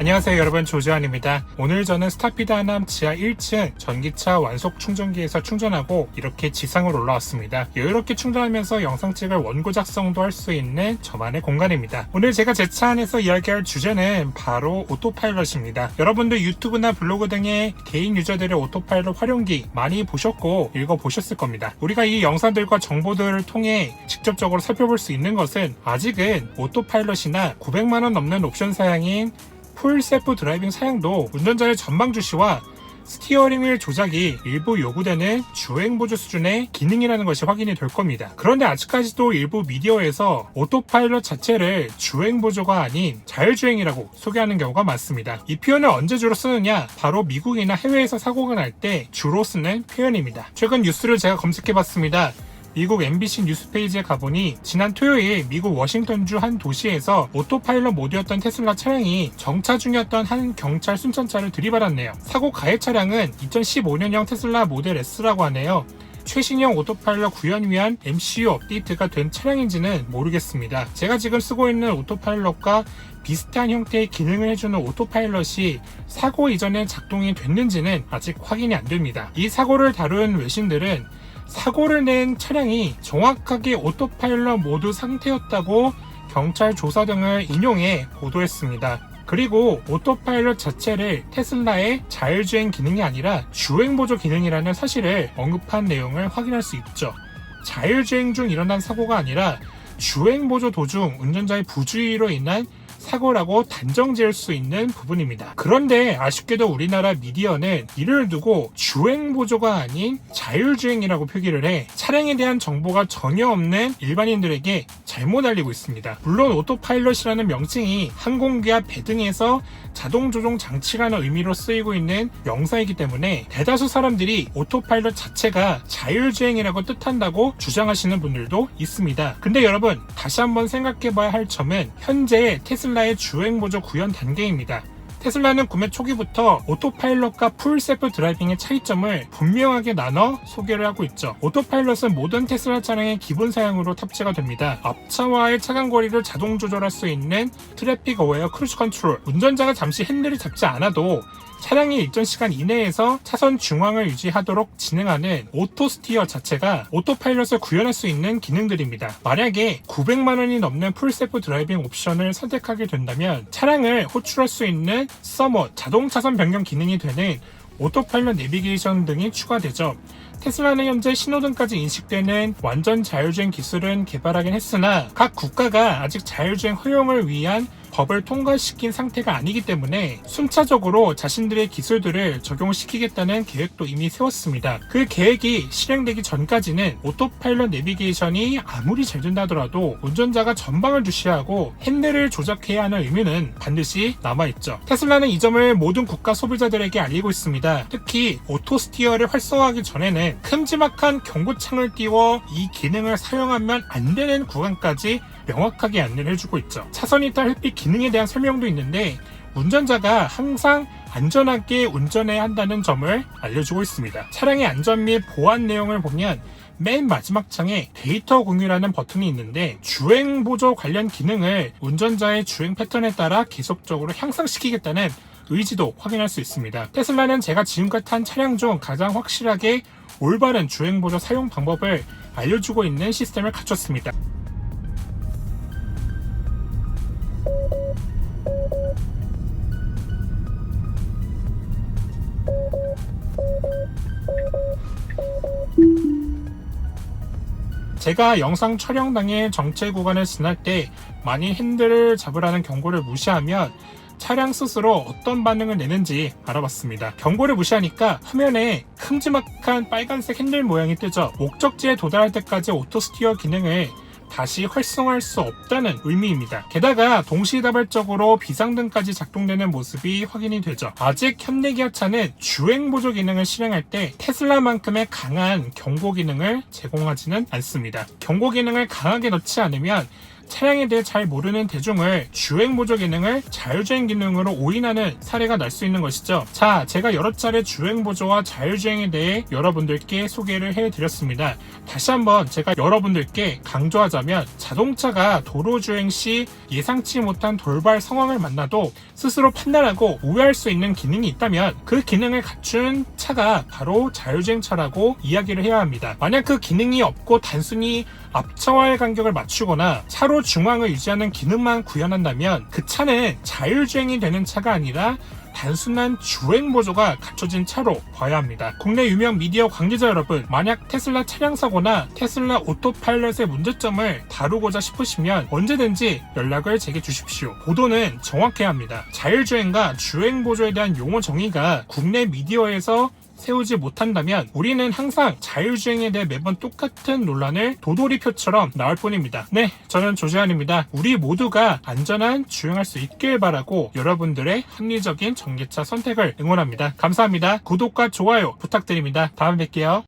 안녕하세요 여러분 조지환입니다. 오늘 저는 스타피드 하남 지하 1층 전기차 완속 충전기에서 충전하고 이렇게 지상으로 올라왔습니다. 여유롭게 충전하면서 영상 찍을 원고 작성도 할 수 있는 저만의 공간입니다. 오늘 제가 제 차 안에서 이야기할 주제는 바로 오토파일럿입니다. 여러분들 유튜브나 블로그 등의 개인 유저들의 오토파일럿 활용기 많이 보셨고 읽어보셨을 겁니다. 우리가 이 영상들과 정보들을 통해 직접적으로 살펴볼 수 있는 것은 아직은 오토파일럿이나 900만원 넘는 옵션 사양인 풀 셀프 드라이빙 사양도 운전자의 전방 주시와 스티어링 휠 조작이 일부 요구되는 주행 보조 수준의 기능이라는 것이 확인이 될 겁니다. 그런데 아직까지도 일부 미디어에서 오토파일럿 자체를 주행 보조가 아닌 자율주행이라고 소개하는 경우가 많습니다. 이 표현을 언제 주로 쓰느냐? 바로 미국이나 해외에서 사고가 날 때 주로 쓰는 표현입니다. 최근 뉴스를 제가 검색해봤습니다. 미국 MBC 뉴스 페이지에 가보니 지난 토요일 미국 워싱턴주 한 도시에서 오토파일럿 모드였던 테슬라 차량이 정차 중이었던 한 경찰 순천차를 들이받았네요. 사고 가해 차량은 2015년형 테슬라 모델 S라고 하네요. 최신형 오토파일럿 구현 위한 MCU 업데이트가 된 차량인지는 모르겠습니다. 제가 지금 쓰고 있는 오토파일럿과 비슷한 형태의 기능을 해주는 오토파일럿이 사고 이전에 작동이 됐는지는 아직 확인이 안 됩니다. 이 사고를 다룬 외신들은 사고를 낸 차량이 정확하게 오토파일럿 모드 상태였다고 경찰 조사 등을 인용해 보도했습니다. 그리고 오토파일럿 자체를 테슬라의 자율주행 기능이 아니라 주행보조 기능이라는 사실을 언급한 내용을 확인할 수 있죠. 자율주행 중 일어난 사고가 아니라 주행보조 도중 운전자의 부주의로 인한 사고라고 단정 지을 수 있는 부분입니다. 그런데 아쉽게도 우리나라 미디어는 이를 두고 주행 보조가 아닌 자율주행이라고 표기를 해 차량에 대한 정보가 전혀 없는 일반인들에게 잘못 알리고 있습니다. 물론 오토파일럿이라는 명칭이 항공기와 배 등에서 자동 조종 장치라는 의미로 쓰이고 있는 명사이기 때문에 대다수 사람들이 오토파일럿 자체가 자율주행이라고 뜻한다고 주장하시는 분들도 있습니다. 근데 여러분 다시 한번 생각해 봐야 할 점은 현재 테슬라 의 주행 보조 구현 단계입니다. 테슬라는 구매 초기부터 오토파일럿과 풀 셀프 드라이빙의 차이점을 분명하게 나눠 소개를 하고 있죠. 오토파일럿은 모든 테슬라 차량의 기본 사양으로 탑재가 됩니다. 앞차와의 차간 거리를 자동 조절할 수 있는 트래픽 어웨어 크루즈 컨트롤, 운전자가 잠시 핸들을 잡지 않아도 차량이 일정 시간 이내에서 차선 중앙을 유지하도록 진행하는 오토 스티어 자체가 오토파일럿을 구현할 수 있는 기능들입니다. 만약에 900만 원이 넘는 풀셀프 드라이빙 옵션을 선택하게 된다면 차량을 호출할 수 있는 서머 자동 차선 변경 기능이 되는 오토파일럿 내비게이션 등이 추가되죠. 테슬라는 현재 신호등까지 인식되는 완전 자율주행 기술은 개발하긴 했으나 각 국가가 아직 자율주행 허용을 위한 법을 통과시킨 상태가 아니기 때문에 순차적으로 자신들의 기술들을 적용시키겠다는 계획도 이미 세웠습니다. 그 계획이 실행되기 전까지는 오토파일럿 내비게이션이 아무리 잘 된다더라도 운전자가 전방을 주시하고 핸들을 조작해야 하는 의무는 반드시 남아있죠. 테슬라는 이 점을 모든 국가 소비자들에게 알리고 있습니다. 특히 오토스티어를 활성화하기 전에는 큼지막한 경고창을 띄워 이 기능을 사용하면 안 되는 구간까지 명확하게 안내를 해주고 있죠. 차선 이탈 햇빛 기능에 대한 설명도 있는데 운전자가 항상 안전하게 운전해야 한다는 점을 알려주고 있습니다. 차량의 안전 및 보안 내용을 보면 맨 마지막 창에 데이터 공유라는 버튼이 있는데 주행 보조 관련 기능을 운전자의 주행 패턴에 따라 계속적으로 향상시키겠다는 의지도 확인할 수 있습니다. 테슬라는 제가 지금까지 탄 차량 중 가장 확실하게 올바른 주행 보조 사용 방법을 알려주고 있는 시스템을 갖췄습니다. 제가 영상 촬영 당일 정체 구간을 지날 때 많이 핸들을 잡으라는 경고를 무시하면 차량 스스로 어떤 반응을 내는지 알아봤습니다. 경고를 무시하니까 화면에 큼지막한 빨간색 핸들 모양이 뜨죠. 목적지에 도달할 때까지 오토 스티어 기능을 다시 활성화할 수 없다는 의미입니다. 게다가 동시다발적으로 비상등까지 작동되는 모습이 확인이 되죠. 아직 현대기아차는 주행 보조 기능을 실행할 때 테슬라만큼의 강한 경고 기능을 제공하지는 않습니다. 경고 기능을 강하게 넣지 않으면 차량에 대해 잘 모르는 대중을 주행 보조 기능을 자율주행 기능으로 오인하는 사례가 날 수 있는 것이죠. 자, 제가 여러 차례 주행 보조와 자율주행에 대해 여러분들께 소개를 해드렸습니다. 다시 한번 제가 여러분들께 강조하자면 자동차가 도로 주행 시 예상치 못한 돌발 상황을 만나도 스스로 판단하고 우회할 수 있는 기능이 있다면 그 기능을 갖춘 차가 바로 자율주행차라고 이야기를 해야 합니다. 만약 그 기능이 없고 단순히 앞차와의 간격을 맞추거나 차로 중앙을 유지하는 기능만 구현한다면 그 차는 자율주행이 되는 차가 아니라 단순한 주행 보조가 갖춰진 차로 봐야 합니다. 국내 유명 미디어 관계자 여러분, 만약 테슬라 차량 사고나 테슬라 오토파일럿의 문제점을 다루고자 싶으시면 언제든지 연락을 제게 주십시오. 보도는 정확해야 합니다. 자율주행과 주행 보조에 대한 용어 정의가 국내 미디어에서 세우지 못한다면 우리는 항상 자율주행에 대해 매번 똑같은 논란을 도돌이표처럼 나올 뿐입니다. 네, 저는 조재환입니다. 우리 모두가 안전한 주행할 수 있길 바라고 여러분들의 합리적인 전기차 선택을 응원합니다. 감사합니다. 구독과 좋아요 부탁드립니다. 다음에 뵐게요.